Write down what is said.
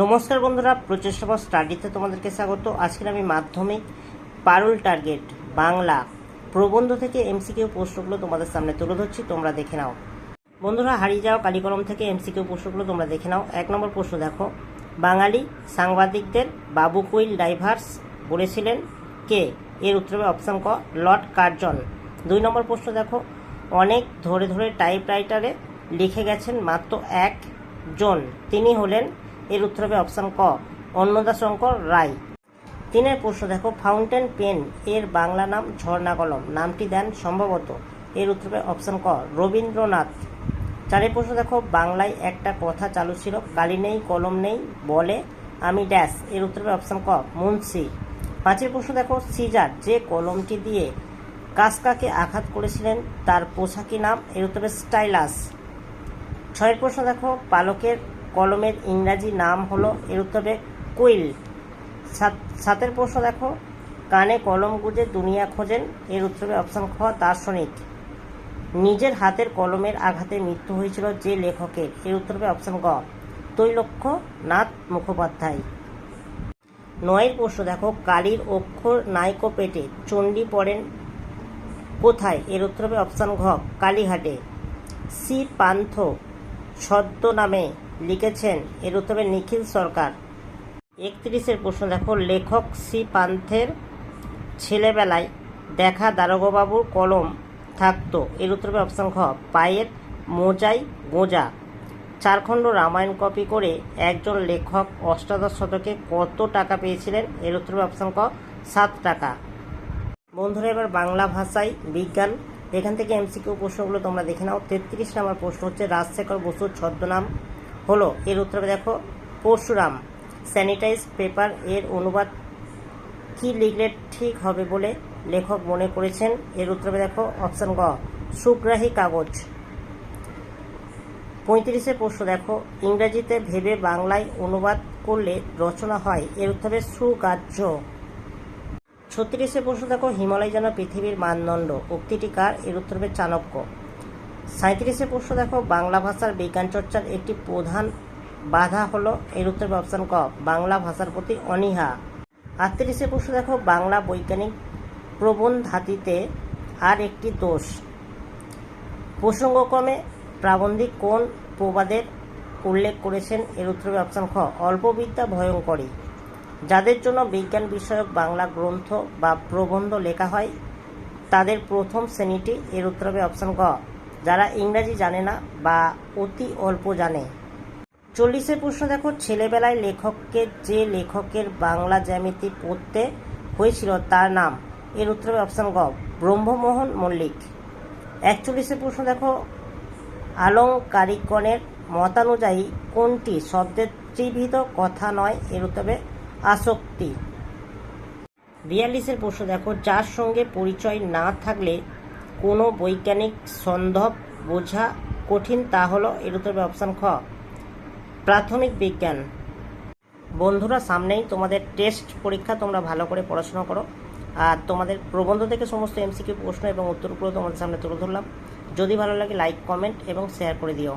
নমস্কার বন্ধুরা, প্রচেষ্টা স্টাডিতে তোমাদেরকে স্বাগত। আজকের আমি মাধ্যমিক, পারুল টার্গেট, বাংলা, প্রবন্ধ থেকে এমসিকিউ প্রশ্নগুলো তোমাদের সামনে তুলে ধরছি, তোমরা দেখে নাও। বন্ধুরা, হারিয়ে যাও কালিকলম থেকে এমসিকিউ প্রশ্নগুলো তোমরা দেখে নাও। এক নম্বর প্রশ্ন দেখো, বাঙালি সাংবাদিকদের বাবু কুইল ডাইভার্স বলেছিলেন কে? এর উত্তরে অপশান ক, লর্ড কার্জন। দুই নম্বর প্রশ্ন দেখো, অনেক ধরে ধরে টাইপরাইটারে লিখে গেছেন মাত্র এক জন তিনি হলেন এর উত্তর হবে অপশান ক, অন্নদাশঙ্কর রায়। তিনের প্রশ্ন দেখো, ফাউন্টেন পেন এর বাংলা নাম ঝর্ণা কলম, নামটি দেন সম্ভবত। এর উত্তর হবে অপশান ক, রবীন্দ্রনাথ। চারের প্রশ্ন দেখো, বাংলায় একটা কথা চালু ছিল কালি নেই, কলম নেই, বলে, আমি ড্যাশ। এর উত্তর হবে অপশান ক, মুন্সি। পাঁচের প্রশ্ন দেখো, সিজার, যে কলমটি দিয়ে কাসকাকে আঘাত করেছিলেন, তার পোশাকি নাম এর উত্তর হবে স্টাইলাস। ছয়ের প্রশ্ন দেখো, পালকের কলমের ইংরাজি নাম হলো, এর উত্তর সাত, সাতের প্রশ্ন দেখো। কানে কলম গুজে দুনিয়া খোঁজেন, এর উত্তর অপশান খ, দার্শনিক। নিজের হাতের কলমের আঘাতে মৃত্যু হয়েছিল যে লেখকের, এর উত্তর হবে অপশান গ। তৈলক্ষ্য, নাথ মুখোপাধ্যায়। নয়ের প্রশ্ন দেখো, কালির অক্ষর নাইকো পেটে চণ্ডী পড়েন কোথায়, এর উত্তর অপশান ঘ কালীঘাটে সি পান্থ ছদ্ম নামে লিখেছেন এর উত্তর নিখিল সরকার। একত্রিশের প্রশ্ন, দেখো, লেখক সি পান্থের ছেলেবেলায় দেখা দারোগবাবুর কলম থাকতো। এর উত্তর অপশান খ পায়ের মোজাই গোজা। চারখণ্ড রামায়ণ কপি করে একজন লেখক অষ্টাদশ শতকে কত টাকা পেয়েছিলেন? এর উত্তর অপশান ক, সাত টাকা। বন্ধুরা, এবার বাংলা ভাষায় বিজ্ঞান। এখান থেকে এমসিকিউ প্রশ্নগুলো তোমরা দেখে নাও। তেত্রিশ নম্বর প্রশ্ন হচ্ছে রাজশেখর বসুর ছদ্মনাম হলো, এর উত্তরে দেখো, পরশুরাম স্যানিটাইজ পেপার এর অনুবাদ কি লিখলে ঠিক হবে বলে লেখক মনে করেছেন? এর উত্তরে দেখো অপশান গ, সুগ্রাহী কাগজ। পঁয়ত্রিশে প্রশ্ন দেখো, ইংরেজিতে ভেবে বাংলায় অনুবাদ করলে রচনা হয়, এর উত্তরে সুগ্রাহ্য ছত্রিশে প্রশ্ন দেখো, হিমালয় যেন পৃথিবীর মানদণ্ড, উক্তিটি কার? এর উত্তর চাণক্য। সাঁত্রিশে প্রশ্ন দেখো, বাংলা ভাষার বিজ্ঞান চর্চার একটি প্রধান বাধা হলো এর উত্তর অপশান ক, বাংলা ভাষার প্রতি অনীহা। আটত্রিশে প্রশ্ন দেখো, বাংলা বৈজ্ঞানিক প্রবন্ধাতিতে আর একটি দোষ। প্রসঙ্গক্রমে প্রাবন্ধিক কোন প্রবাদের উল্লেখ করেছেন এর উত্তর অপশান খ, অল্পবিদ্যা ভয়ঙ্করী। যাদের জন্য বিজ্ঞান বিষয়ক বাংলা গ্রন্থ বা প্রবন্ধ লেখা হয়, তাদের প্রথম শ্রেণীটি এর উত্তর হবে অপশান গ যারা ইংরাজি জানে না বা অতি অল্প জানে। চল্লিশের প্রশ্ন দেখো, ছেলেবেলায় লেখককে যে লেখকের বাংলা জ্যামিতি পড়তে হয়েছিল তার নাম। এর উত্তর হবে অপশান গ, ব্রহ্মমোহন মল্লিক। একচল্লিশের প্রশ্ন দেখো, আলংকারিকগণের মতানুযায়ী কোনটি শব্দের ত্রিভিত কথা নয়? এর উত্তর হবে আসক্তি। বিয়াল্লিশের প্রশ্ন দেখো, যার সঙ্গে পরিচয় না থাকলে কোনো বৈজ্ঞানিক সন্ধব বোঝা কঠিন, তা হলো এর উত্তর অপশান খ। প্রাথমিক বিজ্ঞান। বন্ধুরা, সামনেই তোমাদের টেস্ট পরীক্ষা, তোমরা ভালো করে পড়াশোনা করো। আর তোমাদের প্রবন্ধ থেকে সমস্ত এমসিকিউ প্রশ্ন এবং উত্তরগুলো তোমাদের সামনে তুলে ধরলাম। যদি ভালো লাগে, লাইক, কমেন্ট এবং শেয়ার করে দিও।